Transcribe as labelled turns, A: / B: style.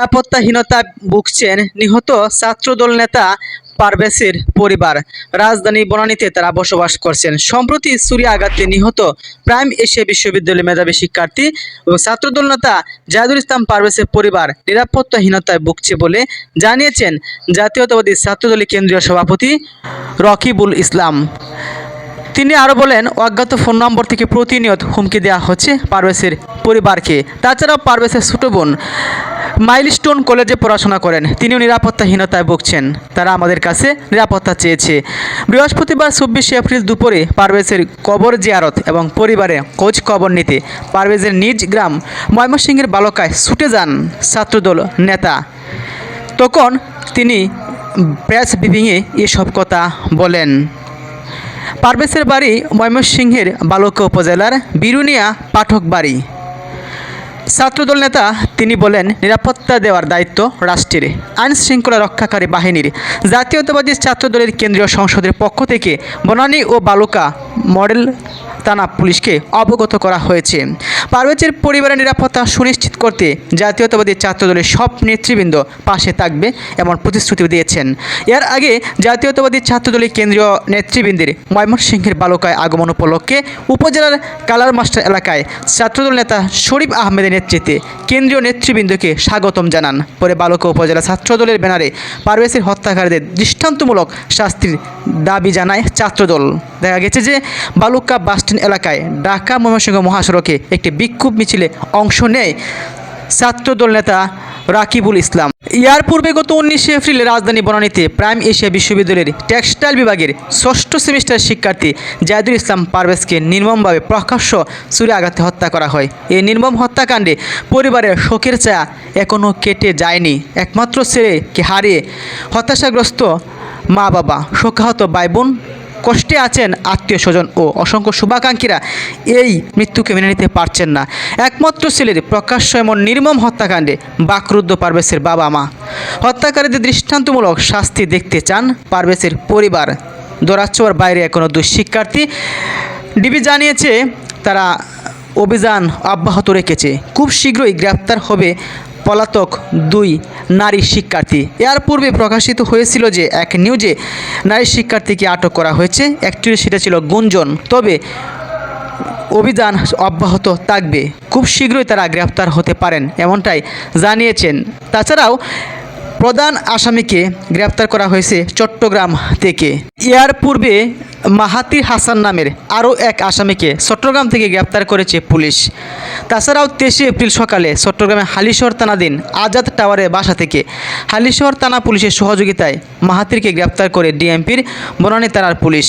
A: নিরাপত্তাহীনতা ভুগছেন নিহত ছাত্রদল নেতা পারভেসের পরিবার। রাজধানী বনানীতে তারা বসবাস করছেন। সম্প্রতি ছুরি আঘাতে নিহত প্রাইম এশিয়া বিশ্ববিদ্যালয়ের মেধাবী শিক্ষার্থী ও ছাত্রদল নেতা জাহিদুল ইসলাম পারভেসের পরিবার নিরাপত্তাহীনতায় ভুগছে বলে জানিয়েছেন জাতীয়তাবাদী ছাত্রদলের কেন্দ্রীয় সভাপতি রকিবুল ইসলাম। তিনি আরও বলেন, অজ্ঞাত ফোন নম্বর থেকে প্রতিনিয়ত হুমকি দেওয়া হচ্ছে পারভেসের পরিবারকে। তাছাড়াও পারভেসের ছোটো বোন মাইলস্টোন কলেজে পড়াশোনা করেন। তিনিও নিরাপত্তাহীনতায় ভুগছেন। তারা আমাদের কাছে নিরাপত্তা চেয়েছে। বৃহস্পতিবার চব্বিশে এপ্রিল দুপুরে পারভেজের কবর জিয়ারত এবং পরিবারে খোঁজ খবর নিতে পারভেজের নিজ গ্রাম ময়মনসিংহের বালকায় ছুটে যান ছাত্রদল নেতা। তখন তিনি প্রেস ব্রিফিংয়ে এসব কথা বলেন। পারভেজের বাড়ি ময়মনসিংহের বালকা উপজেলার বিরুনিয়া পাঠক বাড়ি। ছাত্রদল নেতা, তিনি বলেন, নিরাপত্তা দেওয়ার দায়িত্ব রাষ্ট্রের আইন শৃঙ্খলা রক্ষাকারী বাহিনীর। জাতীয়তাবাদী ছাত্রদলের কেন্দ্রীয় সংসদের পক্ষ থেকে বনানী ও বালুকা মডেল থানা পুলিশকে অবগত করা হয়েছে। পারভেজের পরিবারের নিরাপত্তা সুনিশ্চিত করতে জাতীয়তাবাদী ছাত্রদলের সব নেতৃবৃন্দ পাশে থাকবে এমন প্রতিশ্রুতি দিয়েছেন। এর আগে জাতীয়তাবাদী ছাত্রদলের কেন্দ্রীয় নেতৃবৃন্দের ময়মনসিংহের বালুকায় আগমন উপলক্ষে উপজেলার কালার মাস্টার এলাকায় ছাত্রদল নেতা শরীফ আহমেদের নেতৃত্বে কেন্দ্রীয় নেতৃবৃন্দকে স্বাগতম জানান। পরে বালুকা উপজেলা ছাত্রদলের ব্যানারে পারভেজের হত্যাকারীদের দৃষ্টান্তমূলক শাস্তির দাবি জানায় ছাত্রদল। দেখা গেছে যে বালুকা বাসস্ট্যান্ড এলাকায় ঢাকা ময়মনসিংহ মহাসড়কে একটি বিক্ষোভ মিছিলে অংশ নেয় ছাত্রদল নেতা রাকিবুল ইসলাম। ইয়ার পূর্বে গত উনিশে এপ্রিলে রাজধানী বনানীতে প্রাইম এশিয়া বিশ্ববিদ্যালয়ের টেক্সটাইল বিভাগের ষষ্ঠ সেমিস্টার শিক্ষার্থী জাহিদুল ইসলাম পারভেজকে নির্মমভাবে প্রকাশ্য ছুরি আঘাতে হত্যা করা হয়। এই নির্মম হত্যাকাণ্ডে পরিবারের শোকের ছায়া এখনও কেটে যায়নি। একমাত্র ছেলেকে হারিয়ে হতাশাগ্রস্ত মা বাবা শোকাহত ভাই বোন কষ্টে আছেন আত্মীয় স্বজন ও অসংখ্য শুভাকাঙ্ক্ষীরা এই মৃত্যুকে মেনে নিতে পারছেন না। একমাত্র ছেলের প্রকাশ্য এমন নির্মম হত্যাকাণ্ডে বাকরুদ্ধ পারভেসের বাবা মা। হত্যাকারীদের দৃষ্টান্তমূলক শাস্তি দেখতে চান পারভেসের পরিবার। দৌরাচ্চোয়ার বাইরে এখনও দুই শিক্ষার্থী ডিবি জানিয়েছে, তারা অভিযান অব্যাহত রেখেছে। খুব শীঘ্রই গ্রেপ্তার হবে পলাতক দুই নারী শিক্ষার্থী। এর পূর্বে প্রকাশিত হয়েছিল যে এক নিউজে নারী শিক্ষার্থীকে আটক করা হয়েছে অ্যাকচুয়ালি সেটা ছিল গুঞ্জন। তবে অভিযান অব্যাহত থাকবে। খুব শীঘ্রই তারা গ্রেপ্তার হতে পারেন, এমনটাই জানিয়েছেন। তাছাড়াও প্রধান আসামিকে গ্রেপ্তার করা হয়েছে চট্টগ্রাম থেকে। এর পূর্বে মাহাতির হাসান নামের আরও এক আসামিকে চট্টগ্রাম থেকে গ্রেপ্তার করেছে পুলিশ। তাছাড়াও তেইশে এপ্রিল সকালে চট্টগ্রামে হালিশহর থানাধীন আজাদ টাওয়ারের বাসা থেকে হালিশহর থানা পুলিশের সহযোগিতায় মাহাতিরকে গ্রেপ্তার করে ডিএমপির বনানী থানার পুলিশ।